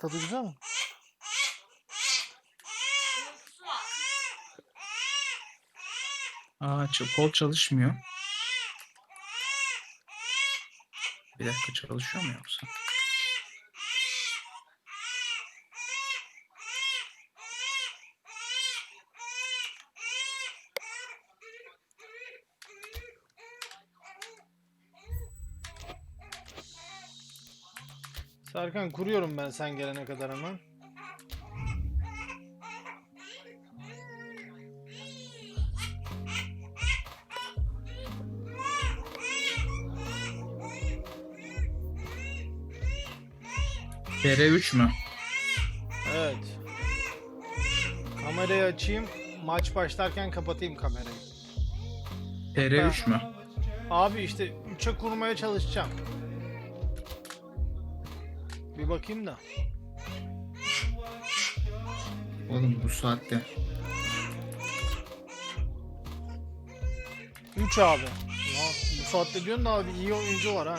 Tadı güzel mi? Aa kol çalışmıyor. Bir dakika çalışıyor mu yoksa? Serkan kuruyorum ben sen gelene kadar hemen. TR3 mü? Evet. Kamerayı açayım. Maç başlarken kapatayım kamerayı. TR3 mü? Abi işte 3'e kurmaya çalışacağım. Bir bakayım da. Oğlum bu saatte. 3 abi. Ya, bu saatte diyorsun da abi iyi oyuncu var ha.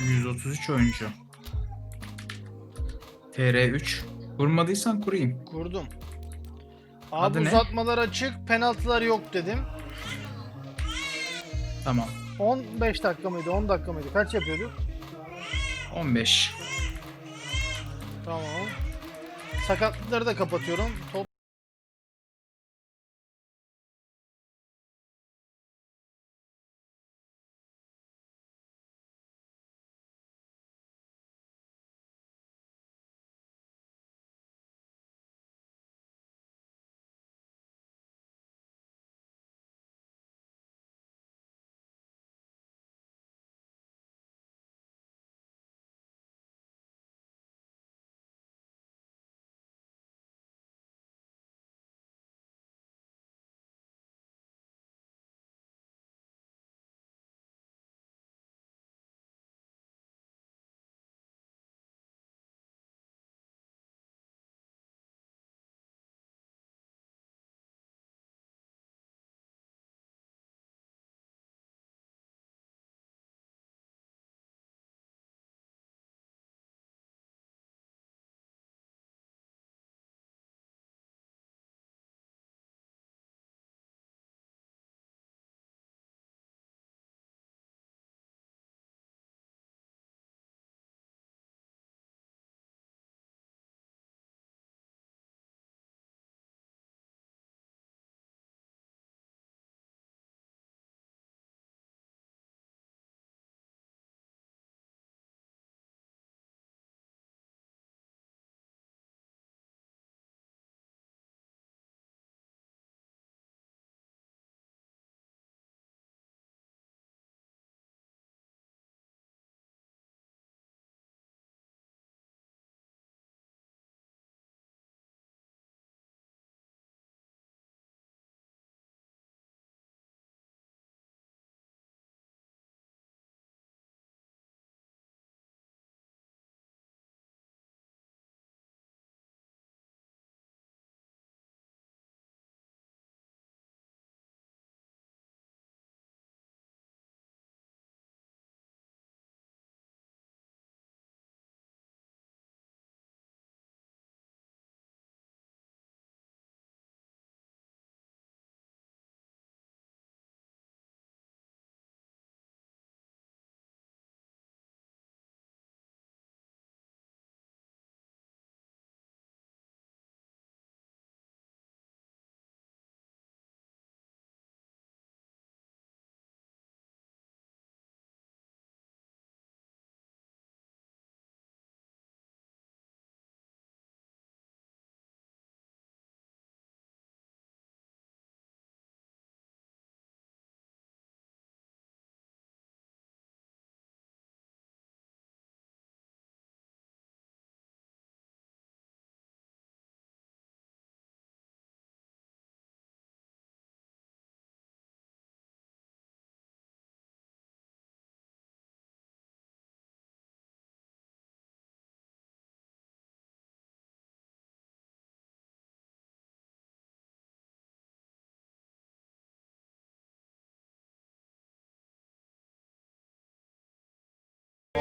%33 oyuncu. TR3. Kurmadıysan kurayım. Kurdum. Abi Adı ne? uzatmalar açık, penaltılar yok dedim. Tamam. 15 dakika mıydı, 10 dakika mıydı? Kaç yapıyorduk? 15. Tamam. Sakatlıkları da kapatıyorum. Top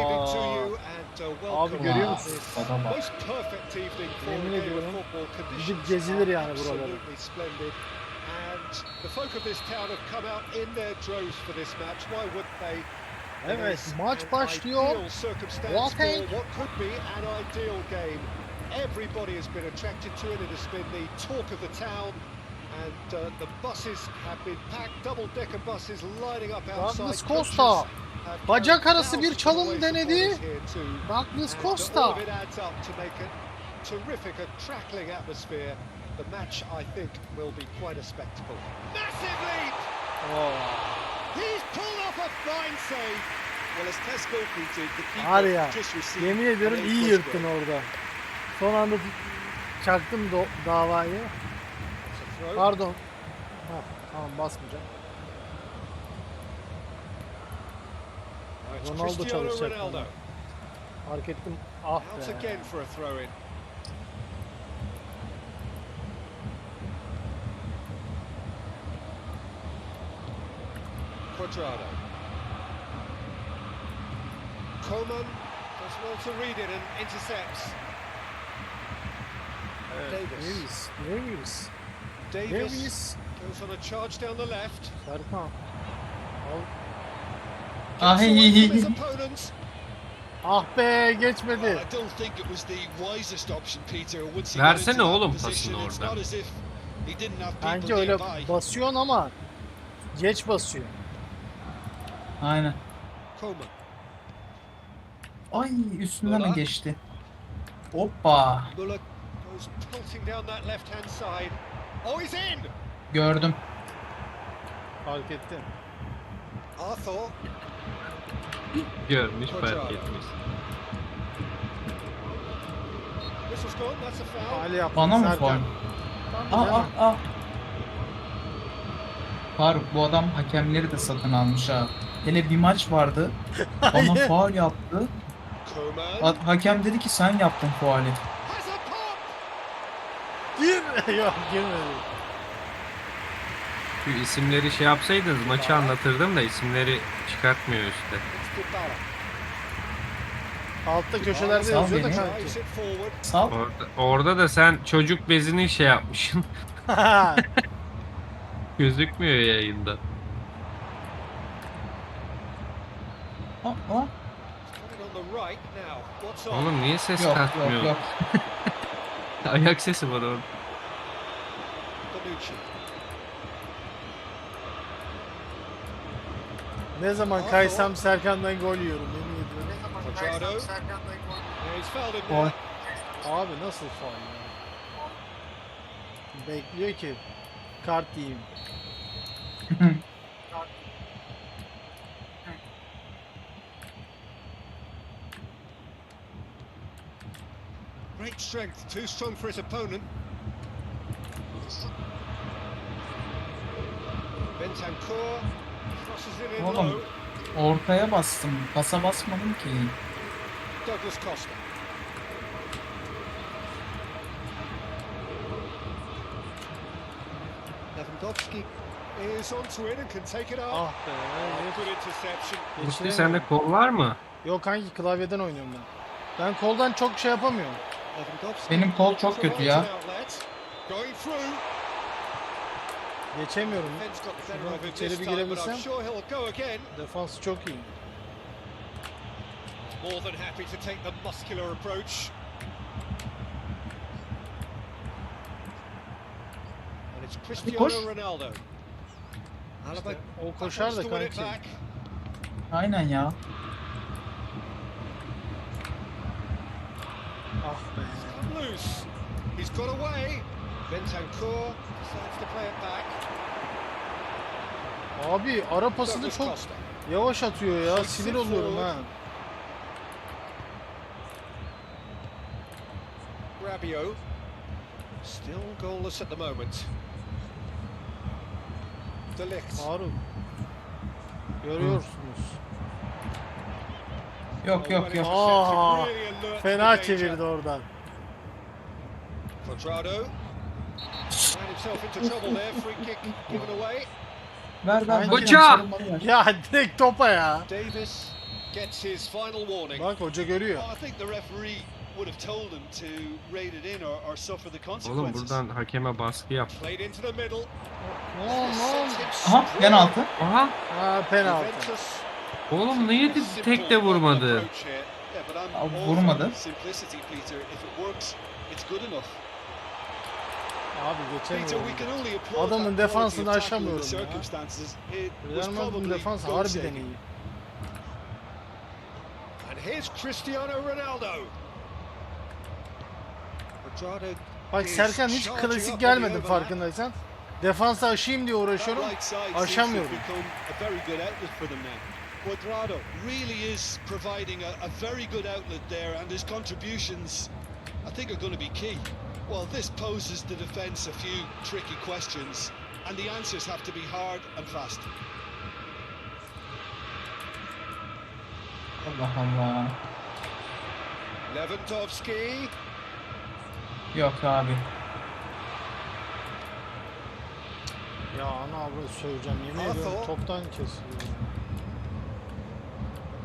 evening to you and uh, welcome görüyor to musun? this Baba bak. most perfect evening for Yemin a game ediyorum, football. Conditions gidip gezilir yani buraları. absolutely splendid. And the folk of this town have come out in their droves for this match. Why would they? It Evet is maç an başlıyor. ideal circumstance Boateng. for what could be an ideal game. Everybody has been attracted to it. It has been the talk of the town. And uh, the buses have been packed, double-decker buses lining up outside. Douglas Coaches Costa. Bacak arası bir çalım denedi. Douglas Costa. terrific, a crackling atmosphere. The match, I think, will be quite a spectacle. Massive leap! Oo. He's pulled off a fine save. Well, as Tess goalkeeper, the keeper just received yemin ediyorum iyi yırttın orada. Son anda çaktım do- davayı. Pardon. Ha, tamam basmayacağım. It's Ronaldo Cristiano çalışacak Ronaldo. Fark ettim. Ah Out be. again for a throw in. Quadrado. Coman does well to read it and intercepts. Davis. Davis. Davis. Davis Davis. goes on a charge down the left. Serkan. Al. Ah be geçmedi. Peter. Once he Versene got into that oğlum pasını orada. he Bence öyle basıyorsun ama geç basıyor. Aynen. Ay üstünden mi geçti? Hoppa. Oh! Gördüm. Fark ettim. Arthur. Görmüş fark etmiş. Yaptı. Bana mı Serkan. faul? Canım. aa aa. Faruk bu adam hakemleri de satın almış ha. Hele bir maç vardı. Bana Hayır. faul yaptı. Ha- Hakem dedi ki sen yaptın pop! Gir. Yok girmedi. Şu isimleri şey yapsaydınız maçı anlatırdım da isimleri çıkartmıyor üstte. Altta köşelerde Sağ yazıyor da beni. kanki. Sal. Orada, orada da sen çocuk bezini şey yapmışsın. Gözükmüyor yayında. What's on? Oğlum niye ses Yok kalkmıyor? yok yok. Ayak sesi var orada. Ne zaman Aa, kaysam Serkan'dan gol yiyorum yemin ediyorum. Ne zaman Quadrado. kaysam Serkan'dan gol now. Abi nasıl faul ya? Bekliyor ki kart yiyeyim. Great strength, too strong for his opponent. Bentancur Oğlum. Ortaya bastım. Pasa basmadım ki. Douglas Costa. Lewandowski is onto it and can take it up. Ah be. Good interception. Sende kol var mı? Yok hangi klavyeden oynuyorum ben. Ben koldan çok şey yapamıyorum. Lewandowski Benim kol çok kötü ya. Going through. Geçemiyorum. Şuradan içeri bir girebilsem. Defans çok iyi. More than happy to take the muscular approach. And it's Cristiano. Ronaldo. İşte o koşar da kanki. back. Aynen ya. Ah be. Loose. He's got away. Bentancur decides to play it back. Abi ara pası da Douglas çok yavaş atıyor ya. Sinir oluyorum ha. Rabiot. Still goalless at the moment. De Ligt. Faruk. Görüyorsunuz. Yok yok yok. Aa, Fena çevirdi oradan. Quadrado. Ran himself into trouble there. Free kick given away. Ver ver. Kanki. hakem Hoca! sarılmalı ver. Ya direkt topa ya. Davis. gets his final warning. Bak hoca görüyor. I think the referee would have told him to rate it in or, or suffer the Oğlum buradan hakeme baskı yap. Aha penaltı. Aha! Ha penaltı. Oğlum niye tek de vurmadı? all vurmadı. for Simplicity, Peter. If it works, it's good enough. Abi geçemiyorum. Adamın defansını aşamıyorum ya. Real Madrid'in defansı harbiden iyi. And here's Cristiano Ronaldo. Quadrado Bak Serkan hiç klasik gelmedi farkındaysan. Defansı aşayım diye uğraşıyorum. Aşamıyorum. Cuadrado really is providing a, a very good outlet there, and his contributions, I think, are going to be key. Well, this poses the defence a few tricky questions, and the answers have to be hard and fast. Allah Allah. Lewandowski. Yok abi. Ya ana abla söyleyeceğim yemin ediyorum Arthur. toptan kesiliyor.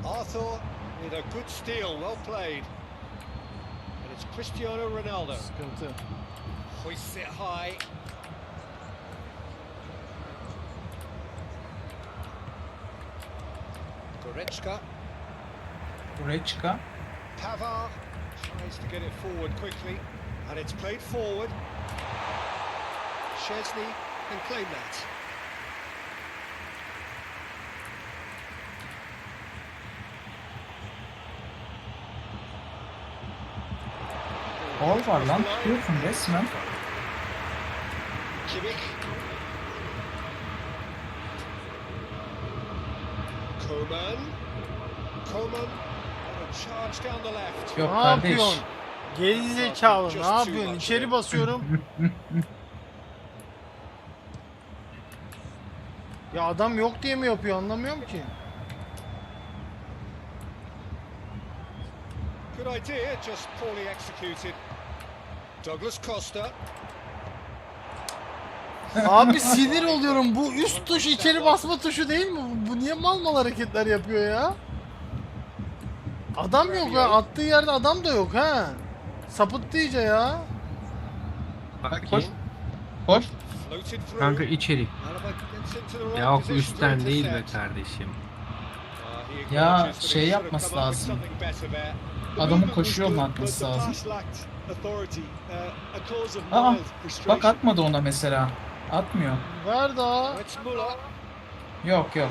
Arthur with a good steal, well played. It's Cristiano Ronaldo. Sıkıntı. Hoists it high. Goretzka. Goretzka. Pavard tries to get it forward quickly, and it's played forward. Chesney can claim that. Gol var lan. Tutuyorsun resmen. Down the left. Yok ne kardeş. yapıyorsun? Geri zekalı ne yapıyorsun? İçeri basıyorum. ya adam yok diye mi yapıyor anlamıyorum ki. Good idea, just poorly executed. Douglas Costa. Abi sinir oluyorum. Bu üst tuş içeri basma tuşu değil mi? Bu- Bu niye mal mal hareketler yapıyor ya? Adam yok ya. Attığı yerde adam da yok ha. Sapıttı iyice ya. Koş. Koş. Kanka içeri. Ya to üstten değil be kardeşim. Ah, Ya, şey yapması lazım. Adamın koşuyor mu atması lazım? Uh, a cause of Aa. Bak atmadı ona mesela. Atmıyor. Ver daha. Yok yok.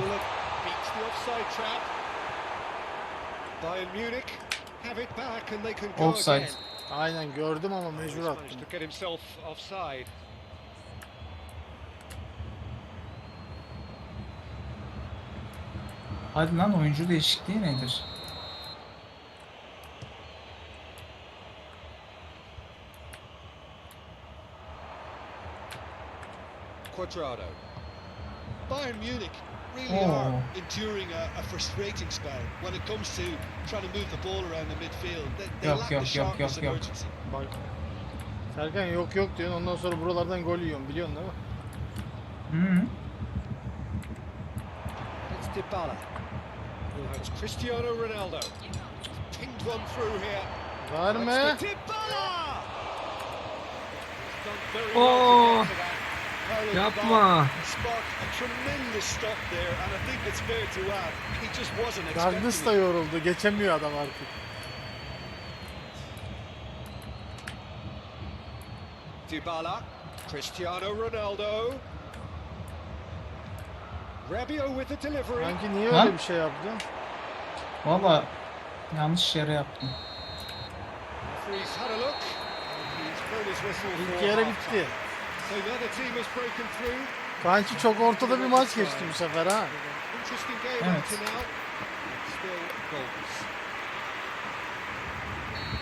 Offside trap. Bayern Munich have it back and they can go Offside. again. Aynen gördüm ama mecbur attım. Hadi lan oyuncu değişikliği nedir? Quadrado. Bayern Munich really Oh. are enduring a, a frustrating spell when it comes to trying to move the ball around the midfield. They, they Yok, lack yok, the yok, sharpness yok, and yok. urgency. Bak. Serkan yok yok diyorsun ondan sonra buralardan gol yiyorsun biliyorsun değil mi? Hı. It's Dybala. İt's Cristiano Ronaldo. Pinged one through here. Verme. Dybala! Oh, Yapma. Douglas da yoruldu. Geçemiyor adam artık. Dybala, Cristiano Ronaldo. Rabiot with the delivery. Sanki niye öyle bir şey yaptı? Valla yanlış yere yaptım. İlk half bitti. So the other team has broken through. Kanki çok ortada bir maç geçti bu sefer ha. Interesting game Evet. now. Still goals.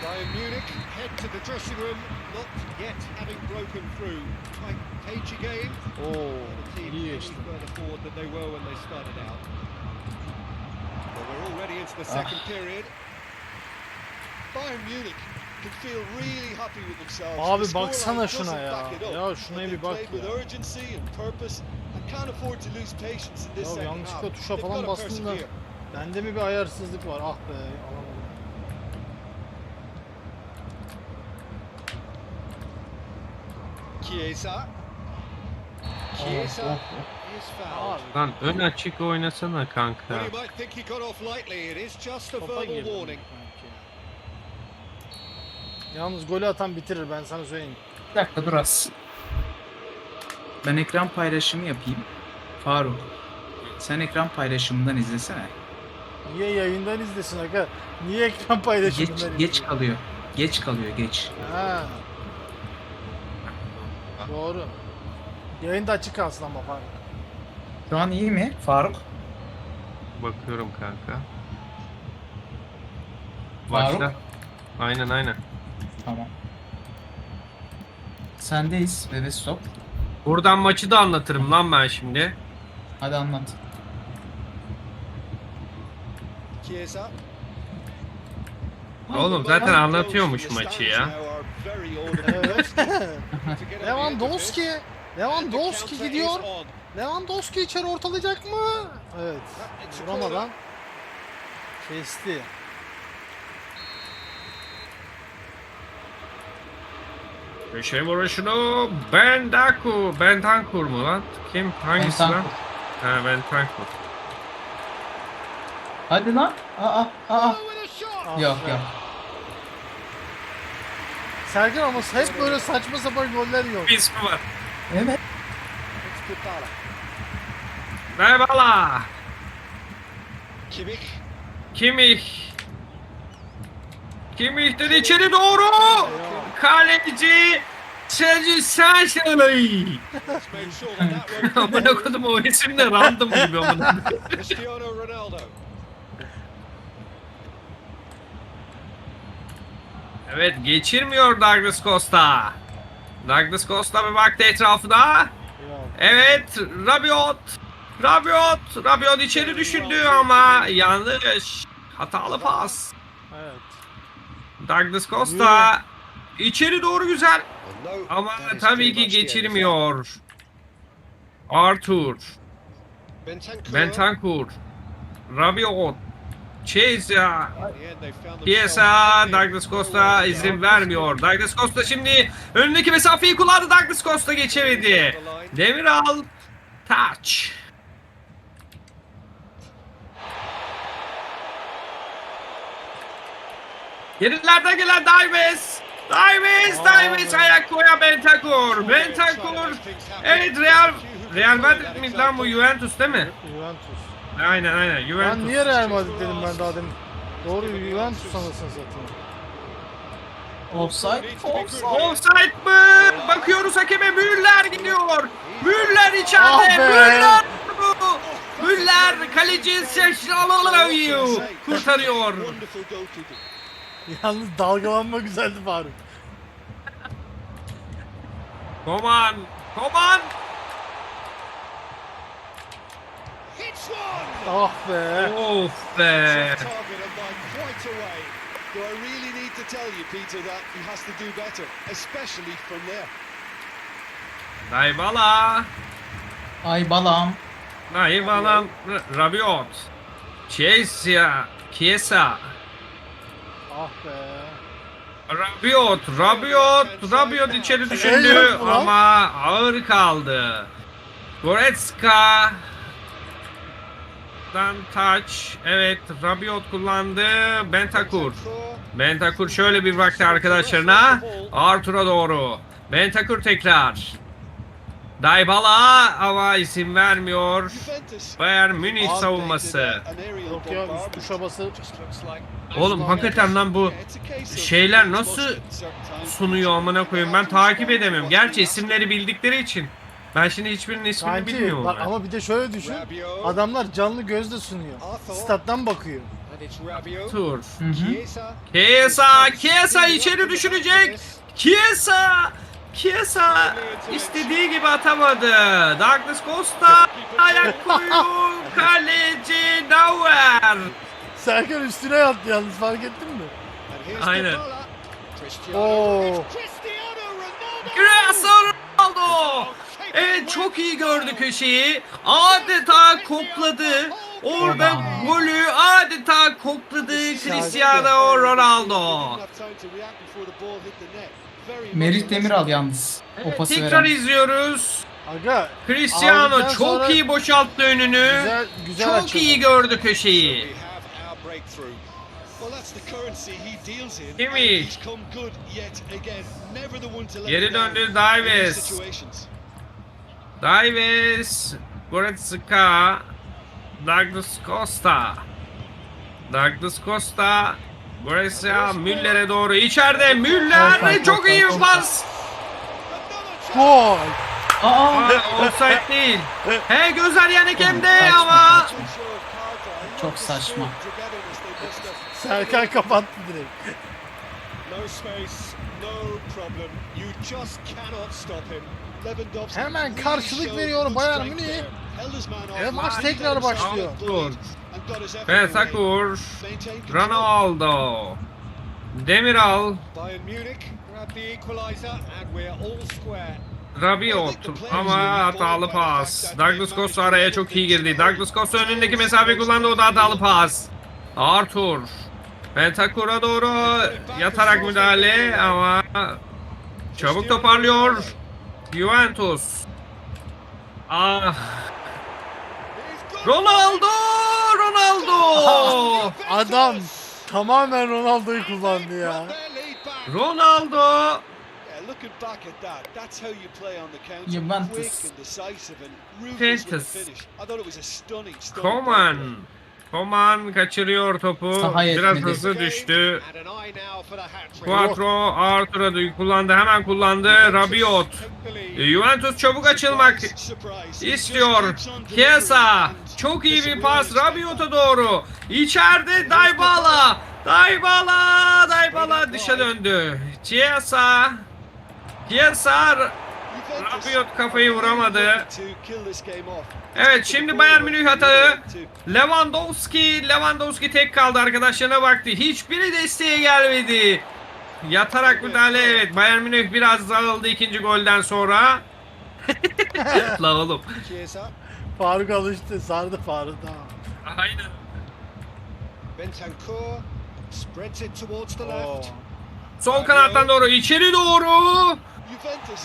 Bayern Munich head to the dressing room, not yet having broken through. Tight, cagey game. Oo, The team iyi any further forward than they were when they started out. Well, we're already into the ah. second period. Bayern Munich can feel really happy with themselves. Abi baksana şuna ya. Ya şuna bir bak ya. Ya yanlışlıkla tuşa falan bastın da. Bende mi bir ayarsızlık var? Ah be alamadım. Chiesa. Chiesa Lan ön açık oynasana kanka. Well, you might think he got off lightly. It is just a topa verbal girdim warning. sanki. Yalnız golü atan bitirir ben sana söyleyeyim. Bir dakika dur az. Ben ekran paylaşımı yapayım. Faruk. Sen ekran paylaşımından izlesene. Niye yayından izlesin aga? Niye ekran Geç, paylaşımından geç izliyor? kalıyor. Geç kalıyor geç. Ha. Doğru. Yayında açık kalsın ama Faruk. Şu an iyi mi Faruk? Bakıyorum kanka. Faruk? Başla. Aynen aynen. Tamam. Sendeyiz bebe stop. Buradan maçı da anlatırım lan ben şimdi. Hadi anlat. Chiesa. Oğlum zaten anlatıyormuş maçı ya. Evet. Lewandowski. Lewandowski gidiyor. Lewandowski içeri ortalayacak mı? Evet. Vuramadan kesti. Köşe vuruşunu Bendaku. Bentancur mu lan? Kim? Hangisi lan? Bentancur. Ha Bentancur. Hadi lan. Aa aa. Ah Yok yok. Sergen ama hep böyle saçma sapan goller yiyor. Bir ismi var. Evet. Merhaba. Kimmich. Kimmich. Kimmich'ten içeri doğru. Kaleci Sergio Sanchez. Let's make sure that that one Amına kodum o isim de random gibi amına. Cristiano Ronaldo. Evet geçirmiyor Douglas Costa. Douglas Costa bir baktı etrafına. Evet Rabiot. Rabiot. Rabiot içeri düşündü ama yanlış. Hatalı pas. Evet. Douglas Costa içeri doğru güzel ama tabii ki geçirmiyor. Arthur, Bentancur. Rabiot, Chiesa, Chiesa, Douglas Costa izin vermiyor. Douglas Costa şimdi önündeki mesafeyi kullandı. Douglas Costa geçemedi. Demiral, touch. Gerilerden gelen Davies. Davies, Davies ayak koyan Bentancur. Bentancur. Evet Real Real Madrid mi lan bu Juventus değil mi? Juventus. Aynen aynen Juventus. Ben niye Real Madrid dedim ben daha demin. Doğru Juventus anasını satayım. Offside. Offside. Offside mı? Bakıyoruz hakeme Müller gidiyor. Müller içeride. Ah. Müller bu. Müller kaleci Seşraloğlu'yu kurtarıyor. Yalnız dalgalanma güzeldi Faruk. Koman. Koman. Hits one! Ah be. Of be. A target and by quite a way. Do I really need to tell you, Peter, that he has to do better, especially from there? Daybala. Ay balam. Daybala. Rabiot. Chiesa. Chiesa. Ah be. Rabiot, Rabiot, Rabiot içeri düşündü ama ağır kaldı. Goretzka Dan touch. Evet, Rabiot kullandı. Bentakur. Bentakur şöyle bir baktı arkadaşlarına. Artur'a doğru. Bentakur tekrar. Daybala ama isim vermiyor. Bayern Münih savunması. Yok ya üst tuşa basıp Oğlum hakikaten lan bu şeyler nasıl sunuyor amına koyayım. Ben takip edemiyorum. Gerçi isimleri bildikleri için. Ben şimdi hiçbirinin ismini Kanki bilmiyorum. bak ben. ama bir de şöyle düşün. Adamlar canlı gözle sunuyor. Stat'tan bakıyor. Tur. Hı hı. Chiesa, Chiesa içeri düşürecek. Chiesa, Chiesa istediği gibi atamadı. Douglas Costa ayak koyuyor. Kaleci Nauer. Serkan üstüne yattı yalnız fark ettin mi? Aynen. Oo. Cristiano Ronaldo. Evet çok iyi gördü köşeyi. Adeta kokladı. Orada golü adeta kokladı Cristiano Ronaldo. Merih Demiral yalnız. O Evet, pası tekrar veren. Aga izliyoruz. Aldıktan Cristiano çok sonra iyi boşalttı önünü. güzel güzel Çok açıldı. iyi gördü köşeyi. Kimi? Geri döndü Davies. Davis, Goretzka, Douglas Costa. Douglas Costa, Goretzka, Müller'e doğru içeride. Müller çok iyi bir pas. Gol. Aa! Offside değil. He gözler yanik hem de ama Çok saçma. Serkan kapattı direkt. No space, no problem. You just cannot stop him. Lewandowski Hemen karşılık veriyor Bayern Münih. Ve maç tekrar başlıyor. Maintained control. Ronaldo, Demiral. Rabiot ama hatalı pas. Douglas Costa araya çok iyi girdi. Douglas Costa önündeki mesafe kullandı o da hatalı pas. Arthur. Bentakur'a doğru yatarak müdahale ama çabuk toparlıyor. Juventus. Ah. Ronaldo! Ronaldo! Adam tamamen Ronaldo'yu kullandı ya. Ronaldo! Juventus. Quick and Koman. kaçırıyor topu. Sahaya Biraz etmedi. hızlı düştü. Quattro Arthur'a da kullandı. Hemen kullandı. Rabiot. Juventus çabuk açılmak istiyor. Chiesa. Çok iyi bir pas Rabiot'a doğru. İçeride Dybala. Dybala. Dybala dışa döndü. Chiesa. Chiesa. Rabiot kafayı vuramadı. Evet şimdi Bayern Münih hatağı. Lewandowski, Lewandowski tek kaldı arkadaşlarına baktı. Hiçbiri desteğe gelmedi. Yatarak müdahale evet. Bayern Münih biraz dağıldı ikinci golden sonra. La oğlum. Faruk alıştı. Sardı Faruk tamam. Aynen. Bentancur spreads it towards the left. Sol kanattan doğru içeri doğru.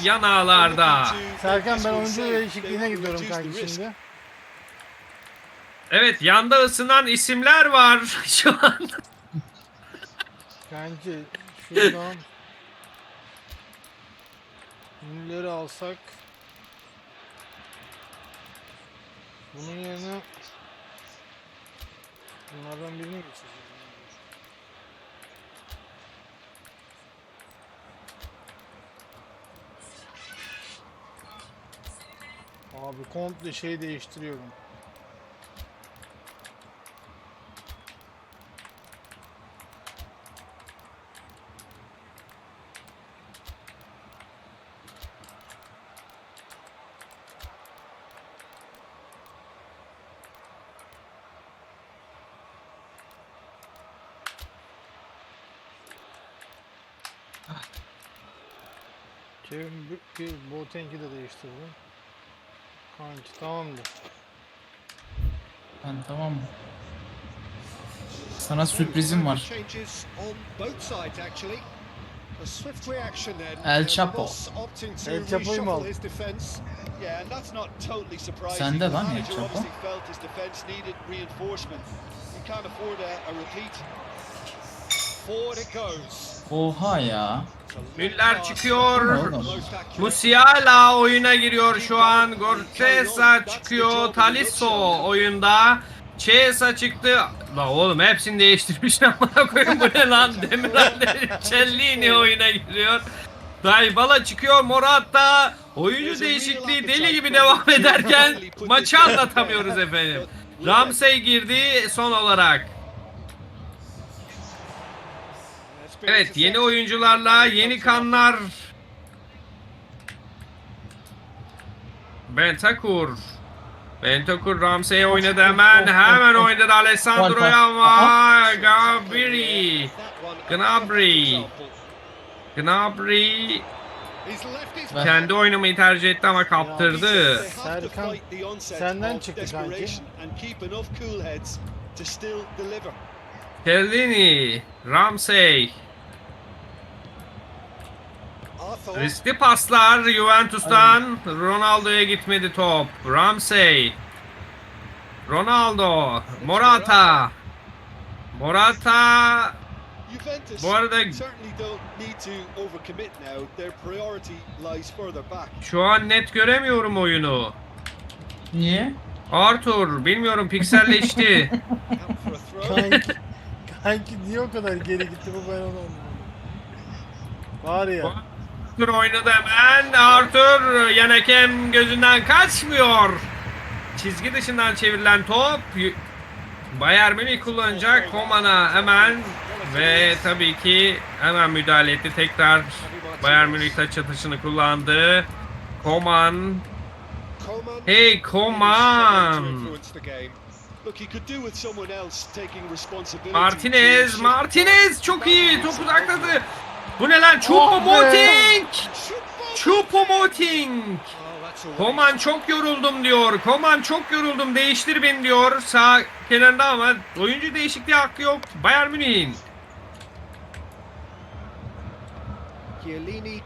Yanağlarda. Serkan ben oyuncu değişikliğine gidiyorum kanki şimdi. Evet yanda ısınan isimler var şu an. Kanki şuradan Müller'i alsak bunun yerine bunlardan birini geçeceğiz? Abi komple şey değiştiriyorum. Kevin Bücki, Boateng'i de değiştirdim. Kanki tamamdır. Ben tamam. Sana sürprizim var. El Chapo. El Chapo'yu mu aldın? Sende lan manager Chapo. can't afford a, a repeat. Forward it goes. Oha ya. Müller çıkıyor. Musiala oyuna giriyor şu an. Gortesa çıkıyor. Talisso oyunda. Chiesa çıktı. La oğlum hepsini değiştirmiş amına koyayım bu ne lan? Demirel Cellini oyuna giriyor. Dybala çıkıyor Morata. Oyuncu değişikliği deli gibi devam ederken maçı anlatamıyoruz efendim. Ramsey girdi son olarak. Evet yeni oyuncularla yeni kanlar. Bentakur. Bentakur Ramsey'e oynadı hemen. Hemen oynadı Alessandro'ya ama Gnabry. Gnabry. Ben- Kendi oynamayı tercih etti ama kaptırdı. Serkan, senden çıktı kanki. desperation and keep enough cool heads to still deliver. Kellini, Ramsey, Arthur. Riskli paslar Juventus'tan Ronaldo'ya gitmedi top. Ramsey, Ronaldo, Morata, Morata Bu arada- şu an net göremiyorum oyunu. Niye? Arthur bilmiyorum pikselleşti. Kanki, kanki niye o kadar geri gitti bu ben onu anlamadım. Var ya. Arthur oynadı hemen. Arthur yan hakem gözünden kaçmıyor. Çizgi dışından çevrilen top. Bayern Münih kullanacak. Koman'a hemen ve tabii ki hemen müdahale etti. Tekrar Bayern Münih taç atışını kullandı. Koman. Hey Koman. Martinez. Martinez çok iyi. Top uzakladı. Bu ne lan? Oh. Choupo-Moting. Choupo-Moting. Oh, all Koman çok yoruldum diyor. Koman çok yoruldum değiştir beni diyor. Sağ kenarında ama oyuncu değişikliği hakkı yok. Bayern Münih'in. Chiellini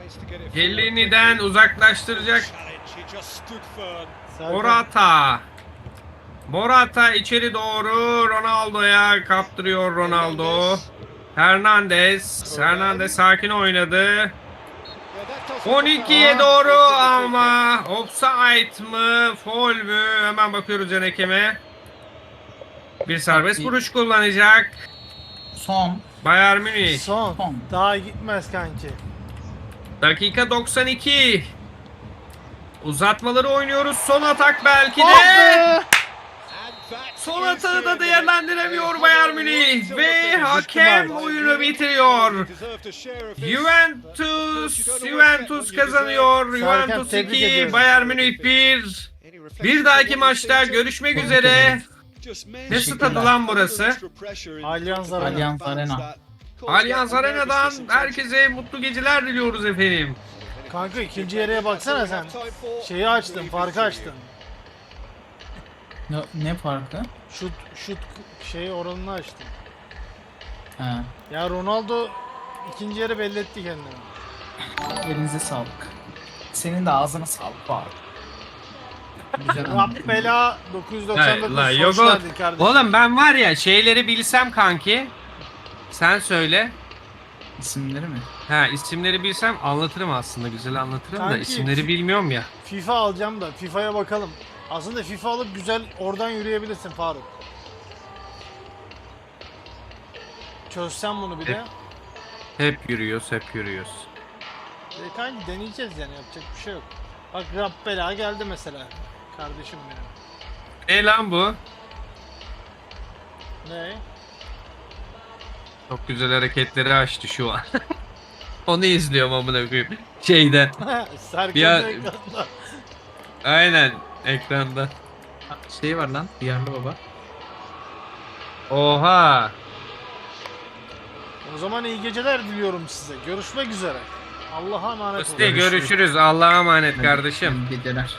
tries to get it Kellini'den forward uzaklaştıracak Morata. Morata içeri doğru Ronaldo'ya kaptırıyor Ronaldo. Hernandez. Hernandez sakin oynadı. Yeah, that doesn't- 12'ye Aa, doğru ama offside mı, foul mü? Hemen bakıyoruz yan hakeme. Bir serbest vuruş kullanacak. Son. Bayern Münih. Son. Son. Daha gitmez kanki. Dakika 92. Uzatmaları oynuyoruz. Son atak belki de. The da değerlendiremiyor They Bayern Münih ve hakem oyunu bitiriyor. Juventus, Juventus kazanıyor. Juventus tebrik 2, ediyorum. Bayern Münih 1. deserve. Any reflections Bir dahaki maçta görüşmek üzere. Ne stadı lan burası? Allianz Arena. Allianz Arena. Allianz Arena'dan herkese mutlu geceler diliyoruz efendim. Kanka ikinci yarıya baksana sen. Şeyi açtın, farkı açtın. Ne, ne farkı? Şut, şut şeyi oranını açtın. Ha. Ya Ronaldo ikinci yarı belli etti kendini. Elinize sağlık. Senin de ağzına sağlık var. Güzel Rabbela 999 La, hoş geldin kardeşim. Oğlum ben var ya şeyleri bilsem kanki. Sen söyle. isimleri mi? Ha isimleri bilsem anlatırım aslında güzel anlatırım da Kanki, isimleri bilmiyorum ya. FIFA alacağım da FIFA'ya bakalım. Aslında FIFA alıp güzel oradan yürüyebilirsin Faruk. Çözsem bunu bir de. Hep yürüyoruz hep yürüyoruz. E, kanki deneyeceğiz yani yapacak bir şey yok. Bak Rabbela geldi mesela. Kardeşim benim. Ne lan bu? Ne? Çok güzel hareketleri açtı şu an. Onu izliyorum amına koyayım. Şeyden. Serkan Ya-. Aynen ekranda. Şey var lan. Diyarlı baba. Oha. O zaman iyi geceler diliyorum size. Görüşmek üzere. Allah'a emanet olun. Görüşürüz. Allah'a emanet kardeşim. İyi geceler.